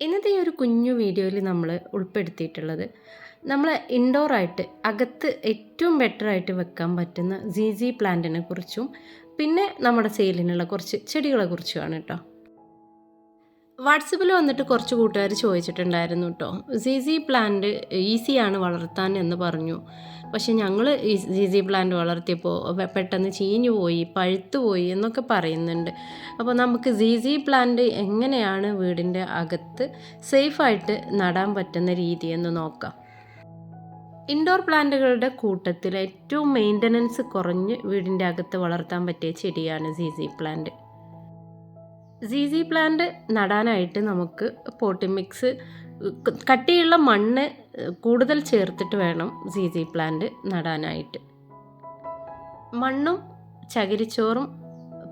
ഇന്നത്തെ ഈ ഒരു കുഞ്ഞു വീഡിയോയിൽ നമ്മൾ ഉൾപ്പെടുത്തിയിട്ടുള്ളത് നമ്മൾ ഇൻഡോറായിട്ട് അകത്ത് ഏറ്റവും ബെറ്റർ ആയിട്ട് വെക്കാൻ പറ്റുന്ന സി ജി പ്ലാന്റിനെ കുറിച്ചും പിന്നെ നമ്മുടെ സെയിലിനുള്ള കുറച്ച് ചെടികളെ കുറിച്ചുമാണ് കേട്ടോ വാട്സപ്പിൽ വന്നിട്ട് കുറച്ച് കൂട്ടുകാർ ചോദിച്ചിട്ടുണ്ടായിരുന്നു കേട്ടോ സി സി പ്ലാന്റ് ഈസിയാണ് വളർത്താൻ എന്ന് പറഞ്ഞു. പക്ഷെ ഞങ്ങൾ ഈ സി സി പ്ലാന്റ് വളർത്തിയപ്പോൾ പെട്ടെന്ന് ചീഞ്ഞു പോയി പഴുത്തു പോയി എന്നൊക്കെ പറയുന്നുണ്ട്. അപ്പോൾ നമുക്ക് സി സി പ്ലാന്റ് എങ്ങനെയാണ് വീടിന്റെ അകത്ത് സേഫായിട്ട് നടാൻ പറ്റുന്ന രീതി എന്ന് നോക്കാം. ഇൻഡോർ പ്ലാന്റുകളുടെ കൂട്ടത്തിൽ ഏറ്റവും മെയിന്റനൻസ് കുറഞ്ഞ് വീടിന്റെ അകത്ത് വളർത്താൻ പറ്റിയ ചെടിയാണ് Z Z plant Z Z plant നടാനായിട്ട് നമുക്ക് പോട്ടി മിക്സ് കട്ടിയുള്ള മണ്ണ് കൂടുതൽ ചേർത്തിട്ട് വേണം സി സി പ്ലാന്റ് നടാനായിട്ട്. മണ്ണും ചകിരിച്ചോറും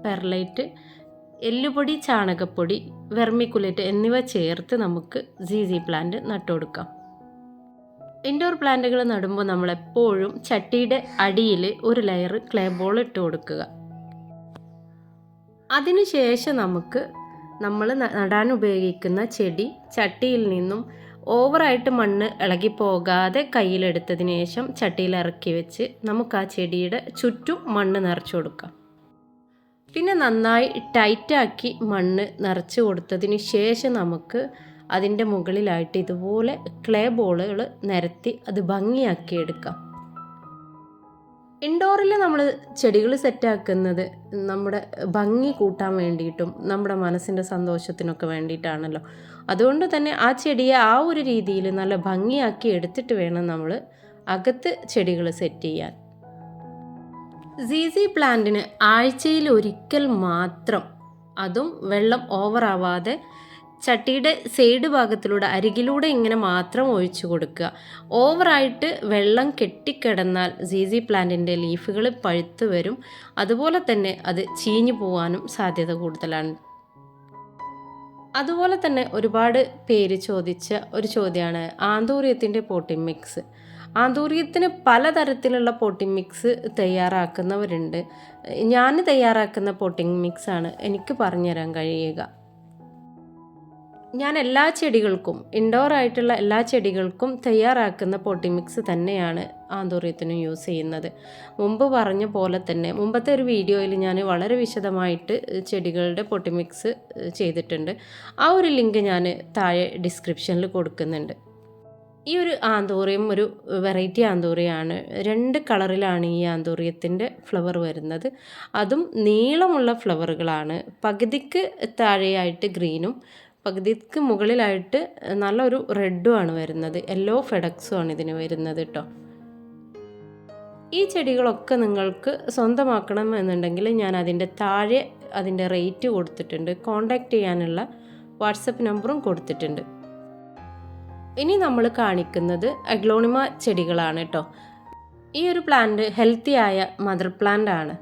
പെർലൈറ്റ് എല്ലുപൊടി ചാണകപ്പൊടി വെർമിക്കുലേറ്റ് എന്നിവ ചേർത്ത് നമുക്ക് സി സി പ്ലാന്റ് നട്ടുകൊടുക്കാം. ഇൻഡോർ പ്ലാന്റുകൾ നടുമ്പോൾ നമ്മളെപ്പോഴും ചട്ടിയുടെ അടിയിൽ ഒരു ലെയർ ക്ലേ ബോൾ ഇട്ട് കൊടുക്കുക. അതിനുശേഷം നമുക്ക് നമ്മൾ നടാൻ ഉപയോഗിക്കുന്ന ചെടി ചട്ടിയിൽ നിന്നും ഓവറായിട്ട് മണ്ണ് ഇളകി പോകാതെ കയ്യിലെടുത്തതിന് ശേഷം ചട്ടിയിൽ ഇറക്കി വെച്ച് നമുക്ക് ആ ചെടിയുടെ ചുറ്റും മണ്ണ് നിറച്ചു കൊടുക്കാം. പിന്നെ നന്നായി ടൈറ്റാക്കി മണ്ണ് നിറച്ച് കൊടുത്തതിന് ശേഷം നമുക്ക് അതിന്റെ മുകളിലായിട്ട് ഇതുപോലെ ക്ലേ ബോളുകൾ നിരത്തി അത് ഭംഗിയാക്കി എടുക്കാം. ഇൻഡോറിൽ നമ്മൾ ചെടികൾ സെറ്റാക്കുന്നത് നമ്മുടെ ഭംഗി കൂട്ടാൻ വേണ്ടിയിട്ടും നമ്മുടെ മനസ്സിന്റെ സന്തോഷത്തിനൊക്കെ വേണ്ടിയിട്ടാണല്ലോ. അതുകൊണ്ട് തന്നെ ആ ചെടിയെ ആ ഒരു രീതിയിൽ നല്ല ഭംഗിയാക്കി എടുത്തിട്ട് വേണം നമ്മൾ അകത്ത് ചെടികൾ സെറ്റ് ചെയ്യാൻ. സി സി പ്ലാന്റിന് ആഴ്ചയിൽ ഒരിക്കൽ മാത്രം അതും വെള്ളം ഓവറാവാതെ ചട്ടിയുടെ സൈഡ് ഭാഗത്തിലൂടെ അരികിലൂടെ ഇങ്ങനെ മാത്രം ഒഴിച്ചു കൊടുക്കുക. ഓവറായിട്ട് വെള്ളം കെട്ടിക്കിടന്നാൽ സി സി പ്ലാന്റിന്റെ ലീഫുകൾ പഴുത്ത് വരും. അതുപോലെ തന്നെ അത് ചീഞ്ഞു പോകാനും സാധ്യത കൂടുതലാണ്. അതുപോലെ തന്നെ ഒരുപാട് പേര് ചോദിച്ച ഒരു ചോദ്യമാണ് ആന്തൂര്യത്തിന്റെ പോട്ടിംഗ് മിക്സ് ആന്തൂര്യത്തിന് പലതരത്തിലുള്ള പോട്ടിംഗ് മിക്സ് തയ്യാറാക്കുന്നവരുണ്ട്. ഞാൻ തയ്യാറാക്കുന്ന പോട്ടിംഗ് മിക്സാണ് എനിക്ക് പറഞ്ഞുതരാൻ കഴിയുക. ഞാൻ എല്ലാ ചെടികൾക്കും ഇൻഡോർ ആയിട്ടുള്ള എല്ലാ ചെടികൾക്കും തയ്യാറാക്കുന്ന പോട്ടി മിക്സ് തന്നെയാണ് ആന്തൂര്യത്തിനും യൂസ് ചെയ്യുന്നത്. മുമ്പ് പറഞ്ഞ പോലെ തന്നെ മുമ്പത്തെ ഒരു വീഡിയോയിൽ ഞാൻ വളരെ വിശദമായിട്ട് ചെടികളുടെ പൊട്ടി മിക്സ് ചെയ്തിട്ടുണ്ട്. ആ ഒരു ലിങ്ക് ഞാൻ താഴെ ഡിസ്ക്രിപ്ഷനിൽ കൊടുക്കുന്നുണ്ട്. ഈ ഒരു ആന്തൂറിയം ഒരു വെറൈറ്റി ആന്തൂറിയാണ്. രണ്ട് കളറിലാണ് ഈ ആന്തൂറിയത്തിന്റെ ഫ്ലവർ വരുന്നത്. അതും നീളമുള്ള ഫ്ലവറുകളാണ് പകുതിക്ക് താഴെയായിട്ട് ഗ്രീനും പകുതിക്ക് മുകളിലായിട്ട് നല്ലൊരു റെഡുമാണ് വരുന്നത്. യെല്ലോ ഫെഡക്സും ആണ് ഇതിന് വരുന്നത് കേട്ടോ ഈ ചെടികളൊക്കെ നിങ്ങൾക്ക് സ്വന്തമാക്കണം എന്നുണ്ടെങ്കിൽ ഞാൻ അതിന്റെ താഴെ അതിന്റെ റേറ്റ് കൊടുത്തിട്ടുണ്ട്. കോണ്ടാക്ട് ചെയ്യാനുള്ള വാട്സപ്പ് നമ്പറും കൊടുത്തിട്ടുണ്ട്. ഇനി നമ്മൾ കാണിക്കുന്നത് അഗ്ലോണിമ ചെടികളാണ് കേട്ടോ ഈ ഒരു പ്ലാന്റ് ഹെൽത്തി ആയ മദർ പ്ലാന്റ് ആണ്.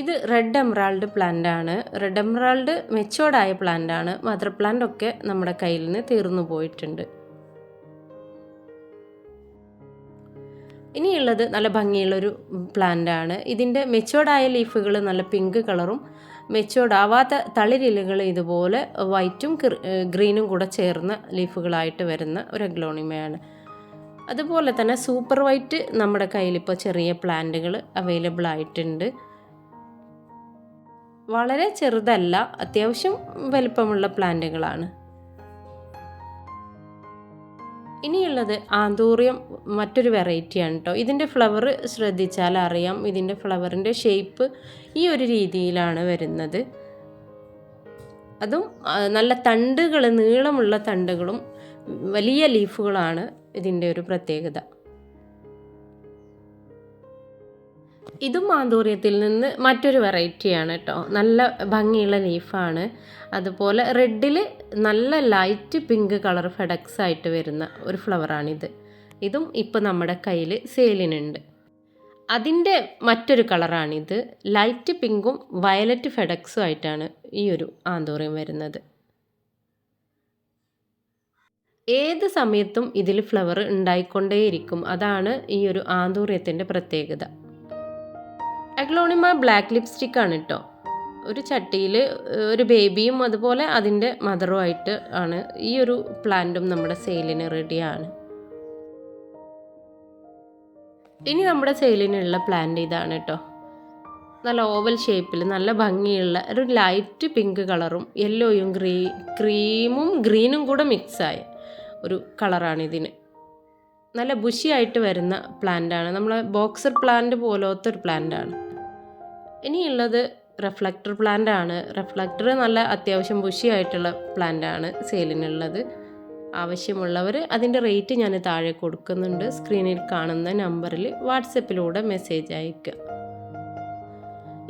ഇത് റെഡ് എംറാൾഡ് പ്ലാന്റ് ആണ്. റെഡ് എംറാൾഡ് മെച്ചോർഡായ പ്ലാന്റ് ആണ്. മദർ പ്ലാന്റ് ഒക്കെ നമ്മുടെ കയ്യിൽ നിന്ന് തീർന്നു പോയിട്ടുണ്ട്. ഇനിയുള്ളത് നല്ല ഭംഗിയുള്ളൊരു പ്ലാന്റ് ആണ്. ഇതിന്റെ മെച്ചോർഡായ ലീഫുകൾ നല്ല പിങ്ക് കളറും മെച്ചോർഡ് ആവാത്ത തളിരിലകൾ ഇതുപോലെ വൈറ്റും ഗ്രീനും കൂടെ ചേർന്ന ലീഫുകളായിട്ട് വരുന്ന ഒരു അഗ്ലോണിമയാണ്. അതുപോലെ തന്നെ സൂപ്പർ വൈറ്റ് നമ്മുടെ കയ്യിലിപ്പോൾ ചെറിയ പ്ലാന്റുകൾ അവൈലബിൾ ആയിട്ടുണ്ട്. വളരെ ചെറുതല്ല അത്യാവശ്യം വലിപ്പമുള്ള പ്ലാന്റുകളാണ്. ഇനിയുള്ളത് ആന്തൂറിയം മറ്റൊരു വെറൈറ്റിയാണ് കേട്ടോ. ഇതിന്റെ ഫ്ലവർ ശ്രദ്ധിച്ചാൽ അറിയാം. ഇതിന്റെ ഫ്ലവറിന്റെ ഷേപ്പ് ഈ ഒരു രീതിയിലാണ് വരുന്നത്. അതും നല്ല തണ്ടുകൾ നീളമുള്ള തണ്ടുകളും വലിയ ലീഫുകളാണ് ഇതിന്റെ ഒരു പ്രത്യേകത. ഇതും മാന്തൂര്യത്തിൽ നിന്ന് മറ്റൊരു വെറൈറ്റിയാണ് കേട്ടോ നല്ല ഭംഗിയുള്ള ലീഫാണ് അതുപോലെ റെഡിൽ നല്ല ലൈറ്റ് പിങ്ക് കളർ ഫെഡക്സ് ആയിട്ട് വരുന്ന ഒരു ഫ്ലവറാണിത് ഇതും ഇപ്പോൾ നമ്മുടെ കയ്യിൽ സെയിലിനുണ്ട് അതിന്റെ മറ്റൊരു കളറാണിത് ലൈറ്റ് പിങ്കും വയലറ്റ് ഫെഡക്സും ആയിട്ടാണ് ഈ ഒരു ആന്തോറിയം വരുന്നത്. ഏത് സമയത്തും ഇതിൽ ഫ്ലവർ ഉണ്ടായിക്കൊണ്ടേയിരിക്കും. അതാണ് ഈ ഒരു ആന്തൂറിയത്തിന്റെ പ്രത്യേകത. അഗ്ലോണിമ ബ്ലാക്ക് ലിപ്സ്റ്റിക്കാണ് കേട്ടോ. ഒരു ചട്ടിയിൽ ഒരു ബേബിയും അതുപോലെ അതിന്റെ മദറുമായിട്ട് ആണ് ഈ ഒരു പ്ലാന്റും നമ്മുടെ സെയിലിന് റെഡിയാണ്. ഇനി നമ്മുടെ സെയിലിനുള്ള പ്ലാന്റ് ഇതാണ് കേട്ടോ. നല്ല ഓവൽ ഷേപ്പിൽ നല്ല ഭംഗിയുള്ള ഒരു ലൈറ്റ് പിങ്ക് കളറും യെല്ലോയും ഗ്രീ ക്രീമും ഗ്രീനും കൂടെ മിക്സായ ഒരു കളറാണ് ഇതിന്. നല്ല ബുഷിയായിട്ട് വരുന്ന പ്ലാന്റാണ്. നമ്മളെ ബോക്സർ പ്ലാന്റ് പോലത്തെ ഒരു പ്ലാന്റാണ്. ഇനിയുള്ളത് റിഫ്ലക്ടർ പ്ലാന്റ് ആണ്. റിഫ്ലക്ടർ നല്ല അത്യാവശ്യം ബുഷിയായിട്ടുള്ള പ്ലാന്റ് ആണ് സെയിലിനുള്ളത് ആവശ്യമുള്ളവർ അതിന്റെ റേറ്റ് ഞാൻ താഴെ കൊടുക്കുന്നുണ്ട്. സ്ക്രീനിൽ കാണുന്ന നമ്പറിൽ വാട്സപ്പിലൂടെ മെസ്സേജ് അയക്കുക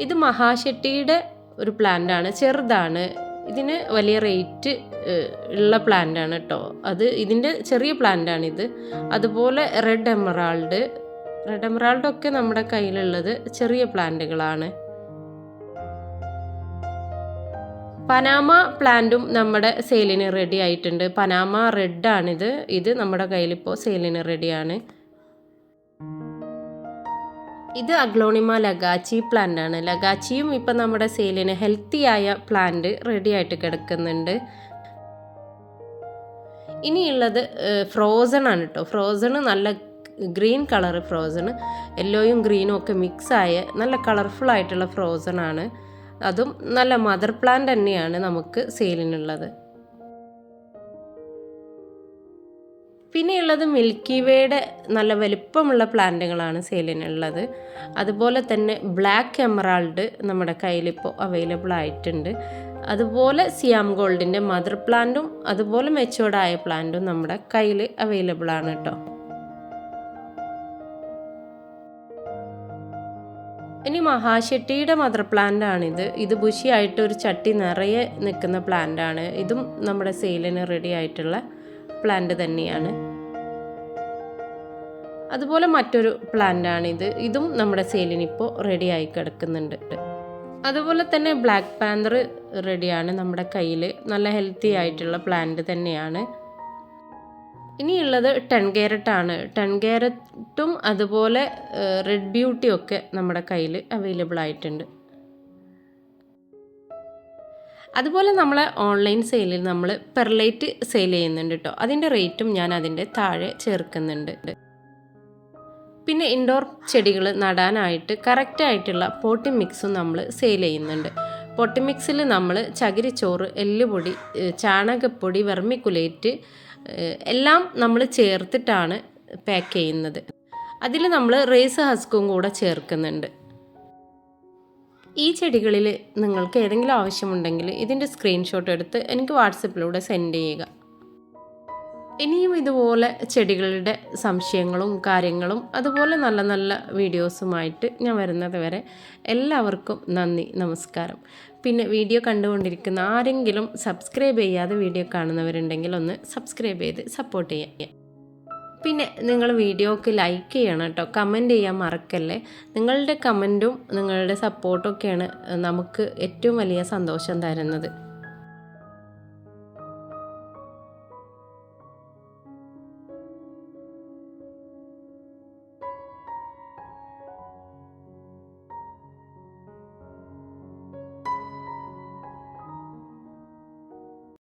ഇത് മഹാശെട്ടിയുടെ ഒരു പ്ലാന്റ് ആണ്. ചെറുതാണ്. ഇതിന് വലിയ റേറ്റ് ഉള്ള പ്ലാന്റ് ആണ് കേട്ടോ അത് ഇതിന്റെ ചെറിയ പ്ലാന്റ് ആണിത്. അതുപോലെ റെഡ് എമറാൾഡ് റെഡ് ഒക്കെ നമ്മുടെ കയ്യിലുള്ളത് ചെറിയ പ്ലാന്റുകളാണ്. പനാമ പ്ലാന്റും നമ്മുടെ സെയിലിന് റെഡി ആയിട്ടുണ്ട്. പനാമ റെഡ് ആണിത് ഇത് നമ്മുടെ കയ്യിലിപ്പോൾ സെയിലിന് റെഡിയാണ്. ഇത് അഗ്ലോണിമ ലഗാച്ചി പ്ലാന്റ് ആണ് ലഗാച്ചിയും ഇപ്പം നമ്മുടെ സെയിലിന് ഹെൽത്തി ആയ പ്ലാന്റ് റെഡി ആയിട്ട് കിടക്കുന്നുണ്ട്. ഇനിയുള്ളത് ഫ്രോസൺ ആണ് കേട്ടോ ഫ്രോസൺ നല്ല ഗ്രീൻ കളർ ഫ്രോസൺ യെല്ലോയും ഗ്രീനും ഒക്കെ മിക്സ് ആയ നല്ല കളർഫുൾ ആയിട്ടുള്ള ഫ്രോസൺ ആണ്. അതും നല്ല മദർ പ്ലാന്റ് തന്നെയാണ് നമുക്ക് സെയിലിനുള്ളത് പിന്നെയുള്ളത് മിൽക്കി വേയുടെ നല്ല വലിപ്പമുള്ള പ്ലാന്റുകളാണ് സെയിലിനുള്ളത് അതുപോലെ തന്നെ ബ്ലാക്ക് എമറാൾഡ് നമ്മുടെ കയ്യിലിപ്പോൾ അവൈലബിൾ ആയിട്ടുണ്ട്. അതുപോലെ സിയാം ഗോൾഡിന്റെ മദർ പ്ലാന്റും അതുപോലെ മെച്ചോർഡായ പ്ലാന്റും നമ്മുടെ കയ്യിൽ അവൈലബിൾ ആണ് കേട്ടോ ഇനി മഹാശെട്ടിയുടെ മദർ പ്ലാന്റ് ആണിത് ഇത് ബുഷിയായിട്ട് ഒരു ചട്ടി നിറയെ നിൽക്കുന്ന പ്ലാന്റ് ആണ് ഇതും നമ്മുടെ സെയിലിന് റെഡി ആയിട്ടുള്ള പ്ലാന്റ് തന്നെയാണ്. അതുപോലെ മറ്റൊരു പ്ലാന്റ് ആണിത് ഇതും നമ്മുടെ സെയിലിന് ഇപ്പോൾ റെഡി ആയി കിടക്കുന്നുണ്ട്. അതുപോലെ തന്നെ ബ്ലാക്ക് പാന്തർ റെഡിയാണ് നമ്മുടെ കയ്യിൽ നല്ല ഹെൽത്തി ആയിട്ടുള്ള പ്ലാന്റ് തന്നെയാണ്. ഇനിയുള്ളത് ടെൻ ക്യാരറ്റ് ആണ് ടെൻ ക്യാരറ്റും അതുപോലെ റെഡ് ബ്യൂട്ടിയും ഒക്കെ നമ്മുടെ കയ്യിൽ അവൈലബിൾ ആയിട്ടുണ്ട്. അതുപോലെ നമ്മളെ ഓൺലൈൻ സെയിലിൽ നമ്മൾ പെർലൈറ്റ് സെയിൽ ചെയ്യുന്നുണ്ട് കേട്ടോ അതിന്റെ റേറ്റും ഞാൻ അതിന്റെ താഴെ ചേർക്കുന്നുണ്ട്. പിന്നെ ഇൻഡോർ ചെടികൾ നടാനായിട്ട് കറക്റ്റായിട്ടുള്ള പോട്ടി മിക്സും നമ്മൾ സെയിൽ ചെയ്യുന്നുണ്ട്. പൊട്ടിമിക്സിൽ നമ്മൾ ചകിരിച്ചോറ് എല്ലുപൊടി ചാണകപ്പൊടി വെർമിക്കുലേറ്റ് എല്ലാം നമ്മൾ ചേർത്തിട്ടാണ് പാക്ക് ചെയ്യുന്നത്. അതിൽ നമ്മൾ റേസ് ഹസ്കും കൂടെ ചേർക്കുന്നുണ്ട്. ഈ ചെടികളിൽ നിങ്ങൾക്ക് ഏതെങ്കിലും ആവശ്യമുണ്ടെങ്കിൽ ഇതിന്റെ സ്ക്രീൻഷോട്ട് എടുത്ത് എനിക്ക് വാട്സപ്പിലൂടെ സെൻഡ് ചെയ്യുക. ഇനിയും ഇതുപോലെ ചെടികളുടെ സംശയങ്ങളും കാര്യങ്ങളും അതുപോലെ നല്ല നല്ല വീഡിയോസുമായിട്ട് ഞാൻ വരുന്നത് വരെ എല്ലാവർക്കും നന്ദി നമസ്കാരം. പിന്നെ വീഡിയോ കണ്ടുകൊണ്ടിരിക്കുന്ന ആരെങ്കിലും സബ്സ്ക്രൈബ് ചെയ്യാതെ വീഡിയോ കാണുന്നവരുണ്ടെങ്കിൽ ഒന്ന് സബ്സ്ക്രൈബ് ചെയ്ത് സപ്പോർട്ട് ചെയ്യാം. പിന്നെ നിങ്ങൾ വീഡിയോക്ക് ലൈക്ക് ചെയ്യണം കേട്ടോ. കമന്റ് ചെയ്യാൻ മറക്കല്ലേ? നിങ്ങളുടെ കമന്റും നിങ്ങളുടെ സപ്പോർട്ടൊക്കെയാണ് നമുക്ക് ഏറ്റവും വലിയ സന്തോഷം തരുന്നത്.